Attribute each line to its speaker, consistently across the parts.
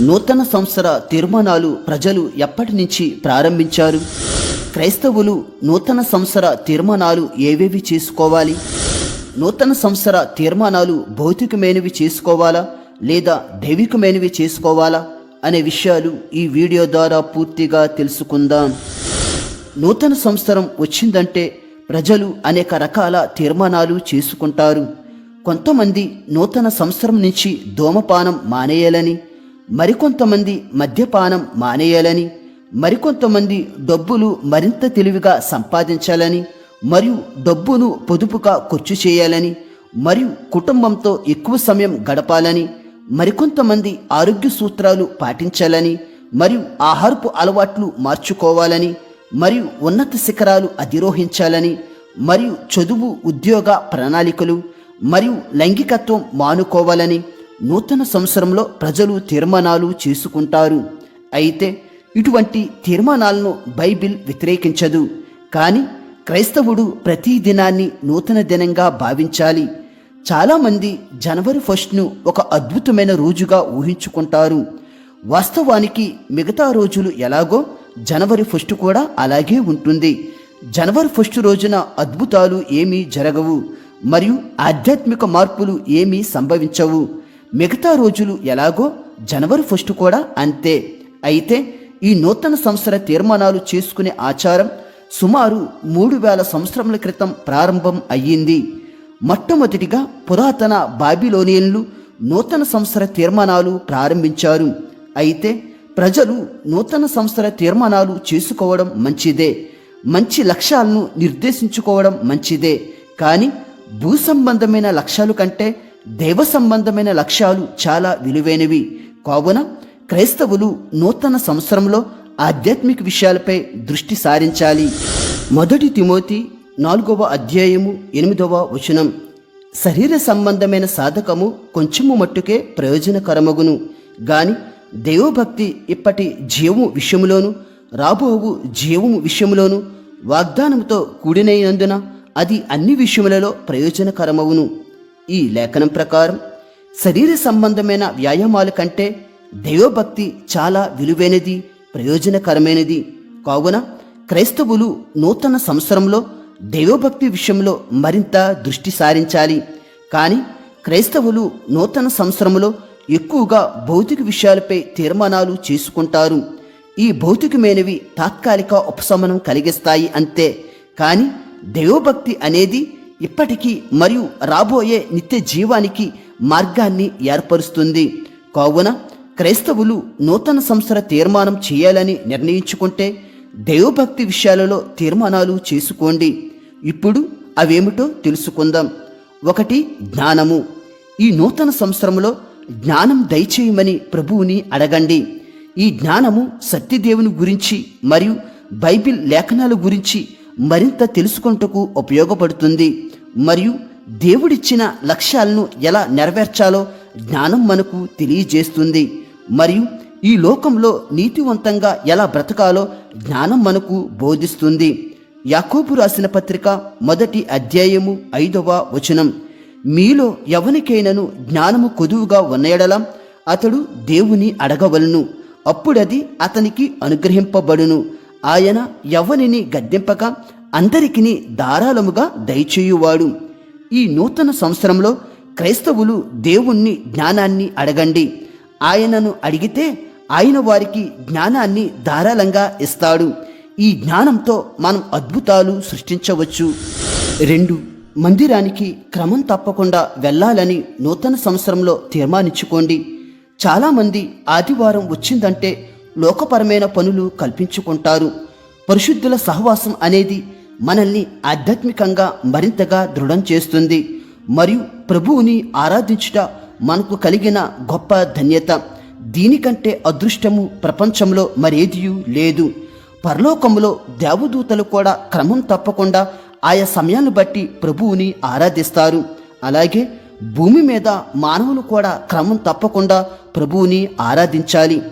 Speaker 1: నూతన సంవత్సర తీర్మానాలు ప్రజలు ఎప్పటి నుంచి ప్రారంభించారు? క్రైస్తవులు నూతన సంవత్సర తీర్మానాలు ఏవేవి చేసుకోవాలి? నూతన సంవత్సర తీర్మానాలు భౌతికమైనవి చేసుకోవాలా లేదా దైవికమైనవి చేసుకోవాలా అనే విషయాలు ఈ వీడియో ద్వారా పూర్తిగా తెలుసుకుందాం. నూతన సంవత్సరం వచ్చిందంటే ప్రజలు అనేక రకాల తీర్మానాలు చేసుకుంటారు. కొంతమంది నూతన సంవత్సరం నుంచి ధూమపానం మానేయాలని మరికొంతమంది మద్యపానం మానేయాలని మరికొంతమంది డబ్బులు మరింత తెలివిగా సంపాదించాలని మరియు డబ్బును పొదుపుగా ఖర్చు చేయాలని మరియు కుటుంబంతో ఎక్కువ సమయం గడపాలని మరికొంతమంది ఆరోగ్య సూత్రాలు పాటించాలని మరియు ఆహారపు అలవాట్లు మార్చుకోవాలని మరియు ఉన్నత శిఖరాలు అధిరోహించాలని మరియు చదువు ఉద్యోగ ప్రణాళికలు మరియు లైంగికత్వం మానుకోవాలని నూతన సంవత్సరంలో ప్రజలు తీర్మానాలు చేసుకుంటారు. అయితే ఇటువంటి తీర్మానాలను బైబిల్ వ్యతిరేకించదు. కానీ క్రైస్తవుడు ప్రతి దినాన్ని నూతన దినంగా భావించాలి. చాలామంది జనవరి ఫస్ట్ను ఒక అద్భుతమైన రోజుగా ఊహించుకుంటారు. వాస్తవానికి మిగతా రోజులు ఎలాగో జనవరి ఫస్ట్ కూడా అలాగే ఉంటుంది. జనవరి ఫస్ట్ రోజున అద్భుతాలు ఏమీ జరగవు. మరియు ఆధ్యాత్మిక మార్పులు ఏమీ సంభవించవు. మిగతా రోజులు ఎలాగో జనవరి ఫస్ట్ కూడా అంతే. అయితే ఈ నూతన సంవత్సర తీర్మానాలు చేసుకునే ఆచారం సుమారు మూడు వేల సంవత్సరముల క్రితం ప్రారంభం అయ్యింది. మొట్టమొదటిగా పురాతన బాబిలోనియన్లు నూతన సంవత్సర తీర్మానాలు ప్రారంభించారు. అయితే ప్రజలు నూతన సంవత్సర తీర్మానాలు చేసుకోవడం మంచిదే. మంచి లక్ష్యాలను నిర్దేశించుకోవడం మంచిదే. కానీ భూ సంబంధమైన లక్ష్యాలు కంటే దైవ సంబంధమైన లక్ష్యాలు చాలా విలువైనవి. కావున క్రైస్తవులు నూతన సంవత్సరంలో ఆధ్యాత్మిక విషయాలపై దృష్టి సారించాలి. మొదటి తిమోతి నాలుగవ అధ్యాయము ఎనిమిదవ వచనం. శరీర సంబంధమైన సాధకము కొంచెము మట్టుకే ప్రయోజనకరమగును. గాని దైవభక్తి ఇప్పటి జీవము విషయములోను రాబోవు జీవము విషయములోను వాగ్దానంతో కూడినైనందున అది అన్ని విషయములలో ప్రయోజనకరమవును ఈ లేఖనం ప్రకారం శరీర సంబంధమైన వ్యాయామాల కంటే దైవభక్తి చాలా విలువైనది ప్రయోజనకరమైనది. కావున క్రైస్తవులు నూతన సంవత్సరంలో దైవభక్తి విషయంలో మరింత దృష్టి సారించాలి. కానీ క్రైస్తవులు నూతన సంవత్సరంలో ఎక్కువగా భౌతిక విషయాలపై తీర్మానాలు చేసుకుంటారు. ఈ భౌతికమైనవి తాత్కాలిక ఉపశమనం కలిగిస్తాయి అంతే. కానీ దైవభక్తి అనేది ఇప్పటికీ మరియు రాబోయే నిత్య జీవానికి మార్గాన్ని ఏర్పరుస్తుంది. కావున క్రైస్తవులు నూతన సంవత్సర తీర్మానం చేయాలని నిర్ణయించుకుంటే దైవభక్తి విషయాలలో తీర్మానాలు చేసుకోండి. ఇప్పుడు అవేమిటో తెలుసుకుందాం. ఒకటి జ్ఞానము. ఈ నూతన సంవత్సరంలో జ్ఞానం దయచేయమని ప్రభువుని అడగండి. ఈ జ్ఞానము సత్యదేవుని గురించి మరియు బైబిల్ లేఖనాల గురించి మరింత తెలుసుకుంటకు ఉపయోగపడుతుంది. మరియు దేవుడిచ్చిన లక్ష్యాలను ఎలా నెరవేర్చాలో జ్ఞానం మనకు తెలియజేస్తుంది. మరియు ఈ లోకంలో నీతివంతంగా ఎలా బ్రతకాలో జ్ఞానం మనకు బోధిస్తుంది. యాకోబు రాసిన పత్రిక మొదటి అధ్యాయము ఐదవ వచనం. మీలో ఎవనికైనను జ్ఞానము కొదువుగా ఉన్నయడలం అతడు దేవుని అడగవలను. అప్పుడది అతనికి అనుగ్రహింపబడును. ఆయన ఎవనిని గద్దెంపక అందరికిని ధారాళముగా దయచేయువాడు. ఈ నూతన సంవత్సరంలో క్రైస్తవులు దేవుణ్ణి జ్ఞానాన్ని అడగండి. ఆయనను అడిగితే ఆయన వారికి జ్ఞానాన్ని ధారాళంగా ఇస్తాడు. ఈ జ్ఞానంతో మనం అద్భుతాలు సృష్టించవచ్చు. రెండు మందిరానికి క్రమం తప్పకుండా వెళ్ళాలని నూతన సంవత్సరంలో తీర్మానించుకోండి. చాలామంది ఆదివారం వచ్చిందంటే లోకపరమైన పనులు కల్పించుకుంటారు. పరిశుద్ధుల సహవాసం అనేది మనల్ని ఆధ్యాత్మికంగా మరింతగా దృఢం చేస్తుంది. మరియు ప్రభువుని ఆరాధించుట మనకు కలిగిన గొప్ప ధన్యత. దీనికంటే అదృష్టము ప్రపంచంలో మరేదియూ లేదు. పరలోకములో దేవదూతలు కూడా క్రమం తప్పకుండా ఆయా సమయాన్ని బట్టి ప్రభువుని ఆరాధిస్తారు. అలాగే భూమి మీద మానవులు కూడా క్రమం తప్పకుండా ప్రభువుని ఆరాధించాలి.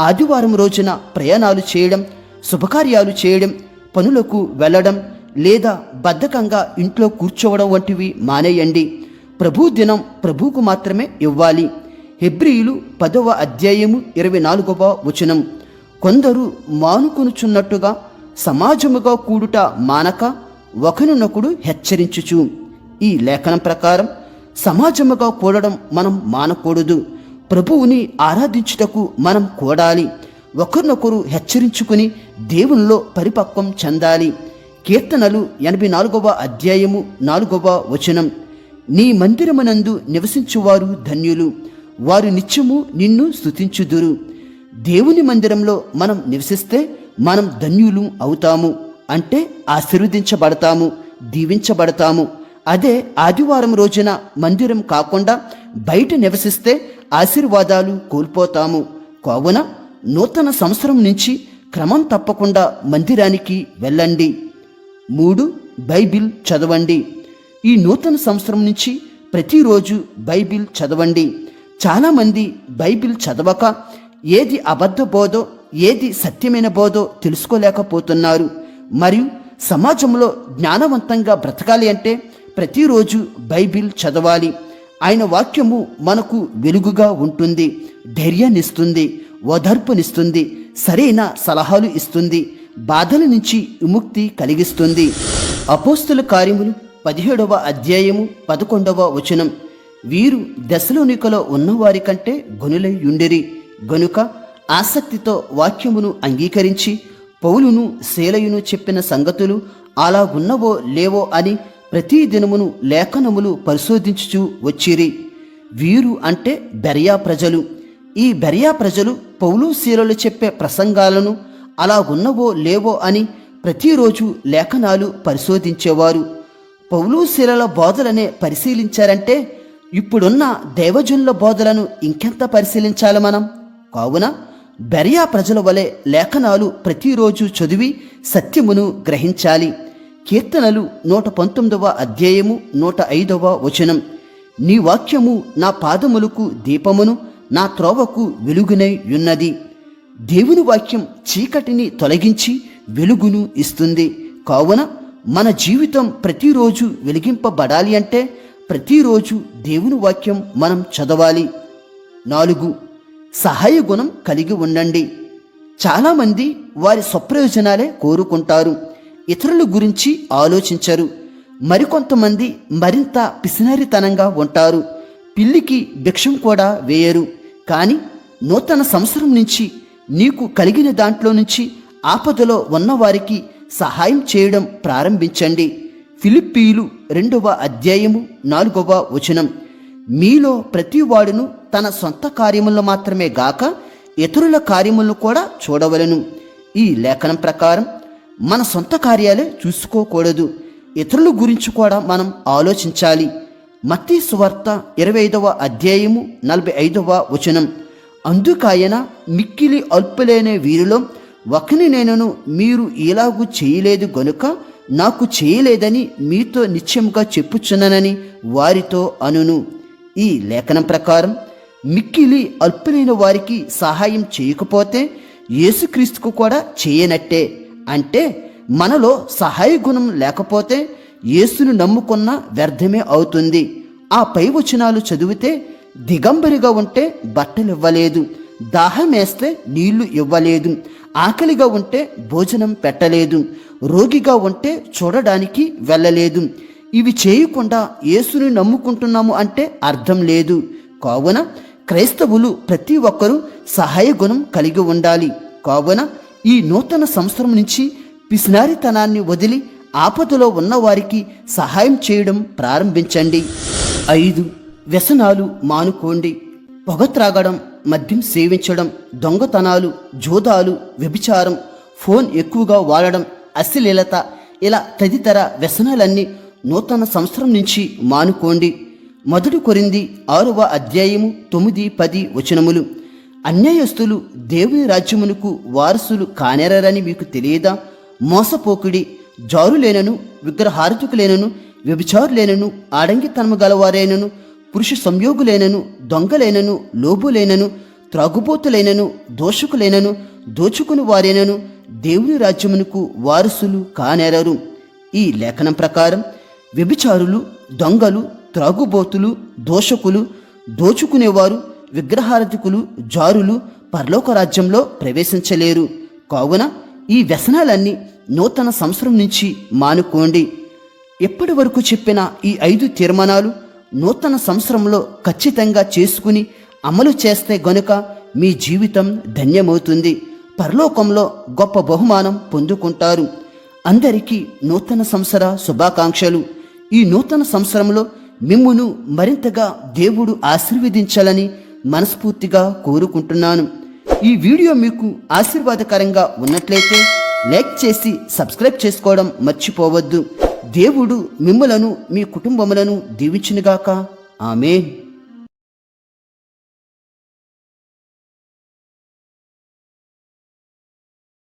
Speaker 1: ఆదివారం రోజున ప్రయాణాలు చేయడం శుభకార్యాలు చేయడం పనులకు వెళ్ళడం లేదా బద్ధకంగా ఇంట్లో కూర్చోవడం వంటివి మానేయండి. ప్రభు దినం ప్రభుకు మాత్రమే ఇవ్వాలి. హెబ్రియులు పదవ అధ్యాయము ఇరవై నాలుగవ వచనం. కొందరు మానుకొనుచున్నట్టుగా సమాజముగా కూడుట మానక ఒకరినొకడు హెచ్చరించుచు. ఈ లేఖనం ప్రకారం సమాజముగా కూడడం మనం మానకూడదు. ప్రభువుని ఆరాధించుటకు మనం కూడాలి. ఒకరినొకరు హెచ్చరించుకుని దేవునిలో పరిపక్వం చెందాలి. కీర్తనలు ఎనభై నాలుగవ అధ్యాయము నాలుగవ వచనం. నీ మందిరమునందు నివసించువారు ధన్యులు. వారు నిత్యము నిన్ను స్తుతించుదురు. దేవుని మందిరంలో మనం నివసిస్తే మనం ధన్యులు అవుతాము. అంటే ఆశీర్వదించబడతాము దీవించబడతాము. అదే ఆదివారం రోజున మందిరం కాకుండా బయట నివసిస్తే ఆశీర్వాదాలు కోల్పోతాము. కావున నూతన సంవత్సరం నుంచి క్రమం తప్పకుండా మందిరానికి వెళ్ళండి. మూడు బైబిల్ చదవండి. ఈ నూతన సంవత్సరం నుంచి ప్రతిరోజు బైబిల్ చదవండి. చాలామంది బైబిల్ చదవక ఏది అబద్ధ బోధో ఏది సత్యమైన బోధో తెలుసుకోలేకపోతున్నారు. మరియు సమాజంలో జ్ఞానవంతంగా బ్రతకాలి అంటే ప్రతిరోజు బైబిల్ చదవాలి. ఆయన వాక్యము మనకు వెలుగుగా ఉంటుంది ధైర్యాన్నిస్తుంది ఓదార్పునిస్తుంది సరైన సలహాలు ఇస్తుంది బాధల నుంచి విముక్తి కలిగిస్తుంది. అపోస్తుల కార్యములు పదిహేడవ అధ్యాయము పదకొండవ వచనం. వీరు దశలోనికలో ఉన్నవారి కంటే గనులై యుండిరి గనుక ఆసక్తితో వాక్యమును అంగీకరించి పౌలును శీలయును చెప్పిన సంగతులు అలా ఉన్నవో లేవో అని ప్రతి దినమును లేఖనములు పరిశోధించుచూ వచ్చిరి. వీరు అంటే బెరియా ప్రజలు. ఈ బెరియా ప్రజలు పౌలు శీలలు చెప్పే ప్రసంగాలను అలాగున్నవో లేవో అని ప్రతిరోజు లేఖనాలు పరిశోధించేవారు. పౌలు శీలల బోధలనే పరిశీలించారంటే ఇప్పుడున్న దైవజనుల బోధలను ఇంకెంత పరిశీలించాలి మనం? కావున బెరియా ప్రజల వలె లేఖనాలు ప్రతిరోజు చదివి సత్యమును గ్రహించాలి. కీర్తనలు నూట పంతొమ్మిదవ అధ్యాయము నూట ఐదవ వచనం. నీ వాక్యము నా పాదములకు దీపమును నా త్రోవకు వెలుగునై ఉన్నది. దేవుని వాక్యం చీకటిని తొలగించి వెలుగును ఇస్తుంది. కావున మన జీవితం ప్రతిరోజు వెలిగింపబడాలి అంటే ప్రతిరోజు దేవుని వాక్యం మనం చదవాలి. నాలుగు సహాయ గుణం కలిగి ఉండండి. చాలామంది వారి స్వప్రయోజనాలే కోరుకుంటారు. ఇతరుల గురించి ఆలోచించరు. మరికొంతమంది మరింత పిసినరితనంగా ఉంటారు. పిల్లికి భిక్షం కూడా వేయరు. కానీ నూతన సంవత్సరం నుంచి నీకు కలిగిన దాంట్లో నుంచి ఆపదలో ఉన్నవారికి సహాయం చేయడం ప్రారంభించండి. ఫిలిప్పీలు రెండవ అధ్యాయము నాలుగవ వచనం. మీలో ప్రతివాడును తన సొంత కార్యములను మాత్రమే గాక ఇతరుల కార్యములను కూడా చూడవలను. ఈ లేఖనం ప్రకారం మన సొంత కార్యాలే చూసుకోకూడదు. ఇతరుల గురించి కూడా మనం ఆలోచించాలి. మత్తి సువార్త ఇరవై ఐదవ అధ్యాయము నలభై ఐదవ వచనం. అందుకాయన మిక్కిలి అల్పులేనే వీరిలో ఒకని నేనను మీరు ఇలాగూ చేయలేదు గనుక నాకు చేయలేదని మీతో నిత్యముగా చెప్పుచున్నానని వారితో అనును. ఈ లేఖనం ప్రకారం మిక్కిలి అల్పులైన వారికి సహాయం చేయకపోతే యేసుక్రీస్తుకు కూడా చేయనట్టే. అంటే మనలో సహాయ గుణం లేకపోతే యేసును నమ్ముకున్న వ్యర్థమే అవుతుంది. ఆ పై వచనాలు చదివితే దిగంబరిగా ఉంటే బట్టలు ఇవ్వలేదు దాహం వేస్తే నీళ్ళు ఇవ్వలేదు ఆకలిగా ఉంటే భోజనం పెట్టలేదు రోగిగా ఉంటే చూడడానికి వెళ్ళలేదు. ఇవి చేయకుండా యేసుని నమ్ముకుంటున్నాము అంటే అర్థం లేదు. కావున క్రైస్తవులు ప్రతి ఒక్కరూ సహాయ గుణం కలిగి ఉండాలి. కావున ఈ నూతన సంవత్సరం నుంచి పిసినారితనాన్ని వదిలి ఆపదలో ఉన్నవారికి సహాయం చేయడం ప్రారంభించండి. ఐదు వ్యసనాలు మానుకోండి. పొగ త్రాగడం మద్యం సేవించడం దొంగతనాలు జోదాలు వ్యభిచారం ఫోన్ ఎక్కువగా వాడడం అశ్లీలత ఇలా తదితర వ్యసనాలన్నీ నూతన సంవత్సరం నుంచి మానుకోండి. మొదటి కొరింది ఆరవ అధ్యాయము తొమ్మిది పది వచనములు. అన్యాయస్తులు దేవుని రాజ్యమునకు వారసులు కానేరని మీకు తెలియదా? మోసపోకుడి జారులేనను విగ్రహారతుకులేనను వ్యభిచారులేనను ఆడంగితనము గలవారేనను పురుష సంయోగులేనను దొంగలేనను లోబులేనను త్రాగుబోతులైనను దోషకులైనను దోచుకుని వారేనను దేవుని రాజ్యమునకు వారసులు కానేరరు. ఈ లేఖనం ప్రకారం వ్యభిచారులు దొంగలు త్రాగుబోతులు దోషకులు దోచుకునేవారు విగ్రహారధికులు జారులు పరలోక రాజ్యంలో ప్రవేశించలేరు. కావున ఈ వ్యసనాలన్నీ నూతన సంవత్సరం నుంచి మానుకోండి. ఎప్పటి వరకు చెప్పిన ఈ ఐదు తీర్మానాలు నూతన సంవత్సరంలో ఖచ్చితంగా చేసుకుని అమలు చేస్తే గనుక మీ జీవితం ధన్యమవుతుంది. పరలోకంలో గొప్ప బహుమానం పొందుకుంటారు. అందరికీ నూతన సంవత్సర శుభాకాంక్షలు. ఈ నూతన సంవత్సరంలో మిమ్మును మరింతగా దేవుడు ఆశీర్వదించాలని మనస్ఫూర్తిగా కోరుకుంటున్నాను. ఈ వీడియో మీకు ఆశీర్వాదకరంగా ఉన్నట్లయితే లైక్ చేసి సబ్స్క్రైబ్ చేసుకోవడం మర్చిపోవద్దు. దేవుడు మిమ్మలను మీ కుటుంబములను దీవించినగాక. ఆమెన్.